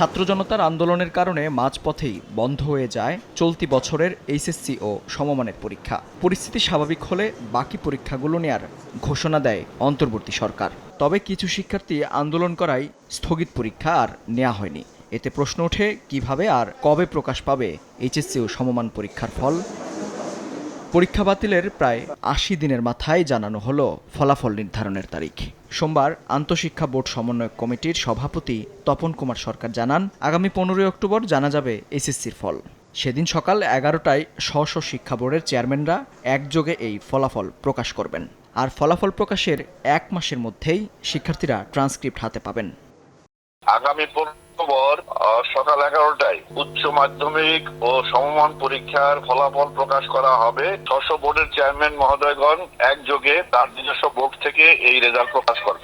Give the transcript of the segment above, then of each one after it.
ছাত্র জনতার আন্দোলনের কারণে মাঝপথেই বন্ধ হয়ে যায় চলতি বছরের এইচএসসি ও সমমানের পরীক্ষা। পরিস্থিতি স্বাভাবিক হলে বাকি পরীক্ষাগুলো নেয়ার ঘোষণা দেয় অন্তর্বর্তী সরকার। তবে কিছু শিক্ষার্থী আন্দোলন করাই স্থগিত পরীক্ষা আর নেওয়া হয়নি। এতে প্রশ্ন ওঠে, কীভাবে আর কবে প্রকাশ পাবে এইচএসসি ও সমমান পরীক্ষার ফল? পরীক্ষা বাতিলের প্রায় আশি দিনের মাথায় জানানো হলো ফলাফল নির্ধারণের তারিখ। সোমবার আন্তঃশিক্ষা বোর্ড সমন্বয়ক কমিটির সভাপতি তপন কুমার সরকার জানান, আগামী পনেরোই অক্টোবর জানা যাবে এসএসসির ফল। সেদিন সকাল এগারোটায় স্ব শিক্ষা বোর্ডের চেয়ারম্যানরা একযোগে এই ফলাফল প্রকাশ করবেন। আর ফলাফল প্রকাশের এক মাসের মধ্যেই শিক্ষার্থীরা ট্রান্সক্রিপ্ট হাতে পাবেন। আগামী অক্টোবর সকাল এগারোটায় উচ্চ মাধ্যমিক ও সমমান পরীক্ষার ফলাফল প্রকাশ করা হবে। ছশো বোর্ডের চেয়ারম্যান মহোদয়গণ একযোগে তার নিজস্ব বোর্ড থেকে এই রেজাল্ট প্রকাশ করবেন।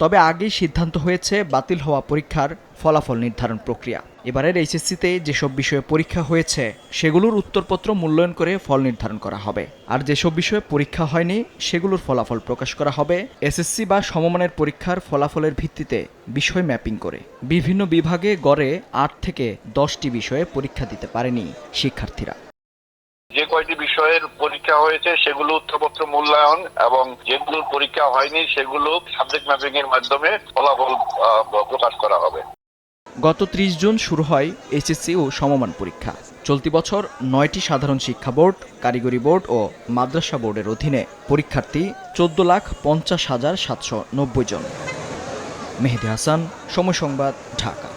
তবে আগেই সিদ্ধান্ত হয়েছে বাতিল হওয়া পরীক্ষার ফলাফল নির্ধারণ প্রক্রিয়া। এবারের এইচএসসিতে যেসব বিষয়ে পরীক্ষা হয়েছে, সেগুলোর উত্তরপত্র মূল্যায়ন করে ফল নির্ধারণ করা হবে। আর যেসব বিষয়ে পরীক্ষা হয়নি, সেগুলোর ফলাফল প্রকাশ করা হবে এসএসসি বা সমমানের পরীক্ষার ফলাফলের ভিত্তিতে বিষয় ম্যাপিং করে। বিভিন্ন বিভাগে গড়ে আট থেকে দশটি বিষয়ে পরীক্ষা দিতে পারেনি শিক্ষার্থীরা। যে কয়টি বিষয়ের পরীক্ষা হয়েছে সেগুলো উত্তরপত্র মূল্যায়ন এবং যেগুলোর পরীক্ষা হয়নি সেগুলো সাবজেক্ট ম্যাপিং এর মাধ্যমে ফলাফল প্রকাশ করা হবে। গত ত্রিশ জুন শুরু হয় এইচএসসি ও সমমান পরীক্ষা। চলতি বছর নয়টি সাধারণ শিক্ষা বোর্ড, কারিগরি বোর্ড ও মাদ্রাসা বোর্ডের অধীনে পরীক্ষার্থী চোদ্দ লাখ পঞ্চাশ হাজার সাতশো নব্বই জন। মেহেদি হাসান, সময় সংবাদ, ঢাকা।